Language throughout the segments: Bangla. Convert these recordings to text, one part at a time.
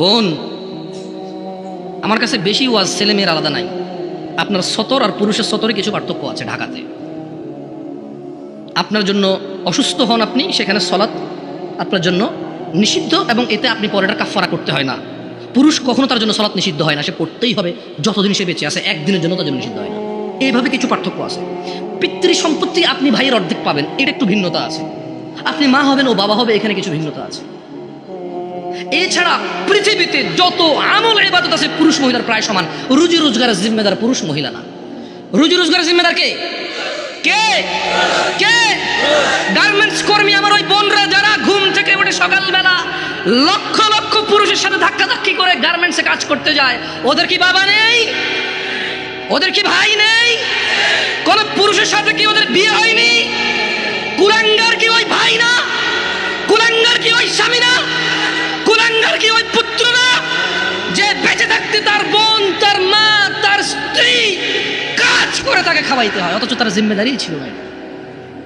বোন, আমার কাছে বেশি ওয়াজ ছেলে মেয়ের আলাদা নাই। আপনার সতর আর পুরুষের সতরে কিছু পার্থক্য আছে ঢাকাতে। আপনার জন্য অসুস্থ হন আপনি, সেখানে সলাৎ আপনার জন্য নিষিদ্ধ এবং এতে আপনি পরেটা কাফারা করতে হয় না। পুরুষ কখনো তার জন্য সলাৎ নিষিদ্ধ হয় না, সে পড়তেই হবে, যতদিন সে বেঁচে আছে, একদিনের জন্য তার জন্য নিষিদ্ধ হয় না। এইভাবে কিছু পার্থক্য আছে। পিতৃ সম্পত্তি আপনি ভাইয়ের অর্ধেক পাবেন, এটা একটু ভিন্নতা আছে। আপনি মা হবেন ও বাবা হবে, এখানে কিছু ভিন্নতা আছে। এছাড়া পৃথিবীতে যত আমল এবাদত আছে, পুরুষ মহিলার প্রায় সমান। রুজি রোজগারের জিম্মেদার পুরুষ মহিলা না। রুজি রোজগারের জিম্মেদার কে? কে? কে? গার্মেন্টস কর্মী আমার ওই বোনরা যারা ঘুম থেকে উঠে সকালবেলা লক্ষ লক্ষ পুরুষের সাথে ধাক্কা ধাক্কি করে গার্মেন্টসে কাজ করতে যায়। ওদের কি বাবা নেই? ওদের কি ভাই নেই? কোন পুরুষের সাথে কি ওদের বিয়ে হয়নি? কুলাঙ্গার কি ওই ভাই না? কুলাঙ্গার কি ওই স্বামী না? কি ওই পুত্র না যে বেঁচে থাকতে তার বোন, তার মা, তার স্ত্রী কাজ করে তাকে খাওয়াইতে হয়? অথচ তার জিম্মেদারি ছিল না।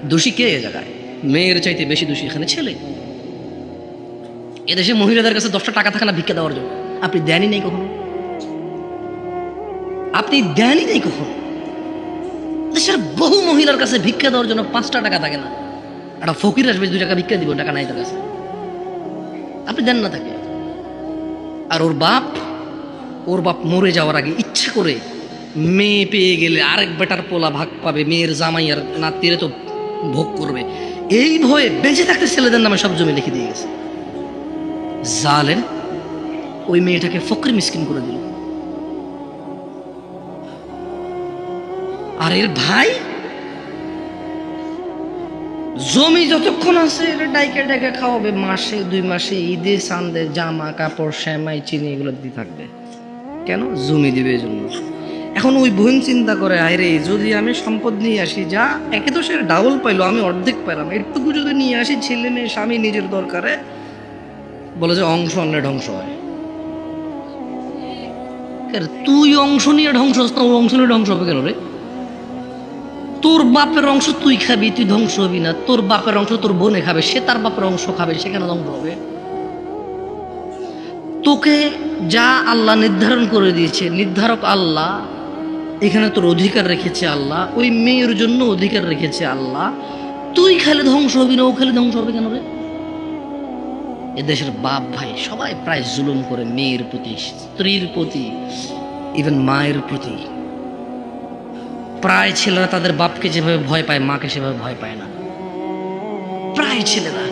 দোষী কে এ জায়গায়? মেয়ের চাইতে বেশি দোষী এখানে ছেলে। এদেশে মহিলাদের কাছে দশটা টাকা থাকে না ভিক্ষা দেওয়ার জন্য। আপনি দেনই নেই কখনো? আপনি দেনই নেই কখনো? দেশের বহু মহিলার কাছে ভিক্ষা দেওয়ার জন্য পাঁচটা টাকা থাকে না। একটা ফকির আসবে, দুই টাকা ভিক্ষা দিব, টাকা নাই তার কাছে। আপনি দেন না তাকে আর ওর বাপ ওর বাপ মরে যাওয়ার আগে ইচ্ছা করে মেয়ে পেয়ে গেলে আরেক বেটার পোলা ভাগ পাবে, মেয়ের জামাই আর নাতিরে তো ভোগ করবে। এই ভয়ে বেঁচে থাকতে ছেলেদের নামে সব জমি লিখে দিয়ে গেছে। জালেন ওই মেয়েটাকে ফকরি মিসকিন করে দিল। আর এর ভাই জমি যতক্ষণ আছে এটা ডাইকে ডাইকে খাওয়াবে, মাসে, দুই মাসে ঈদে চান্দে জামা, কাপড়, শ্যামাই, চিনি, এগুলো দিতে থাকবে। কেন? জমি দিবে এই জন্য। এখন ওই বোন চিন্তা করে আরে যদি আমি সম্পদ নিয়ে আসি, যা একে তো সে ডাবল পাইলো, আমি অর্ধেক পেলাম একটুকু যদি নিয়ে আসি, ছেলে মেয়ে, স্বামী নিজের দরকারে, বলে যে অংশ আনলে ধ্বংস হয়। তুই অংশ নিয়ে ধ্বংস অংশ নিয়ে ধ্বংস হবে কেন রে? তোর বাপের অংশ তুই খাবি, তুই ধ্বংস হবি না। তোর বাপের অংশ তোর বোনে খাবে, সে তার বাপের অংশ খাবে, সেখানে ধ্বংস হবে। তোকে যা আল্লাহ নির্ধারণ করে দিয়েছে, নির্ধারক আল্লাহ, এখানে তোর অধিকার রেখেছে আল্লাহ, ওই মেয়ের জন্য অধিকার রেখেছে আল্লাহ। তুই খালি ধ্বংস হবি না, ও খালি ধ্বংস হবে কেন রে? এদেশের বাপ ভাই সবাই প্রায় জুলুম করে মেয়ের প্রতি, স্ত্রীর প্রতি ইভেন মায়ের প্রতি। প্রায় ছেলেরা তাদের বাপকে যেভাবে ভয় পায়, মাকে সেভাবে ভয় পায় না। প্রায় ছেলেরা।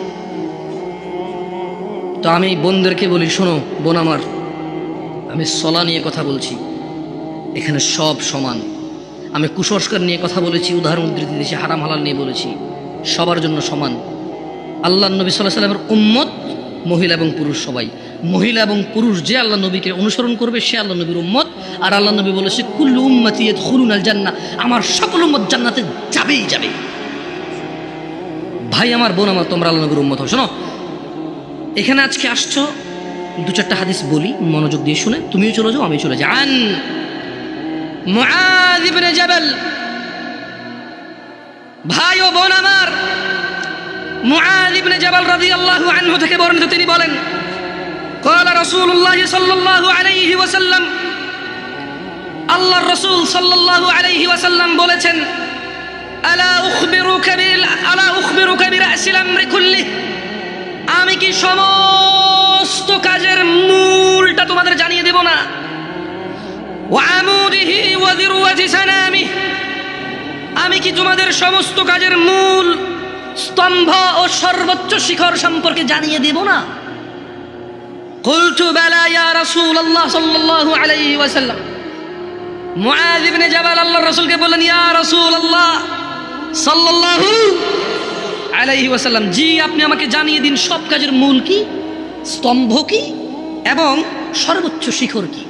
তো আমি বোনদেরকে বলি, শোনো, বোন আমার, আমি সলা নিয়ে কথা বলছি। এখানে সব সমান। আমি কুসংস্কার নিয়ে কথা বলেছি, উদাহরণ উদ্ধৃতি দিয়েছি, হারাম হালাল নিয়ে বলেছি। সবার জন্য সমান। আল্লাহ নবী সাল্লাহ সাল্লামের উম্মত মহিলা এবং পুরুষ সবাই। মহিলা এবং পুরুষ যে আল্লাহ নবীকে অনুসরণ করবে, সে আল্লাহ নবীর উম্মত। আর আল্লাহ নবী বলেছে কুল্লু উম্মতি খুলুন আল জান্না আমার সকল উম্মত জান্নাতে যাবেই যাবে ভাই আমার বোন আমার তোমরা আল্লাহ নবীর উম্মত হও শোনো এখানে আজকে আসছো দু চারটা হাদিস বলি মনোযোগ দিয়ে শুনে তুমিও চলে যাও আমি চলে যাই আন মুআয ইবনে জাবাল ভাই ও বোন আমার মুআয ইবনে জাবাল রাদিয়াল্লাহু আনহু থেকে বর্ণিত তিনি বলেন قال رسول الله صلى الله عليه وسلم আল্লাহর রাসূল সাল্লাল্লাহু আলাইহি ওয়াসাল্লাম বলেছেন আলা উখবিরুকা বিল আলা উখবিরুকা বিরাসিল আমরি কুল্লি আমি কি সমস্ত কাজের মূলটা তোমাদের জানিয়ে দেব না ওয়ামুদিহি ওয়া যিরওয়াতি সানামি আমি কি তোমাদের সমস্ত কাজের মূল স্তম্ভ ও সর্বোচ্চ শিখর সম্পর্কে জানিয়ে দেব না قلت بلى يا رسول الله صلى الله عليه وسلم মুআয ইবনে জাবাল আল্লাহর রাসূলকে ইয়া রাসূলুল্লাহ, সাল্লাল্লাহু আলাইহি ওয়াসাল্লাম, জি, আপনি আমাকে জানিয়ে দিন, সব কাজের মূল কি? স্তম্ভ কি? এবং সর্বোচ্চ শিখর কি?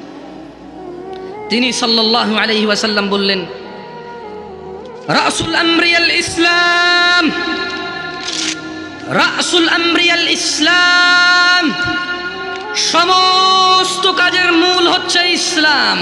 তিনি সাল্লাল্লাহু আলাইহি ওয়াসাল্লাম বললেন, রাসুল আমরিয়াল ইসলাম, রাসুল আমরিয়াল ইসলাম, সমস্ত কাজের মূল হচ্ছে ইসলাম।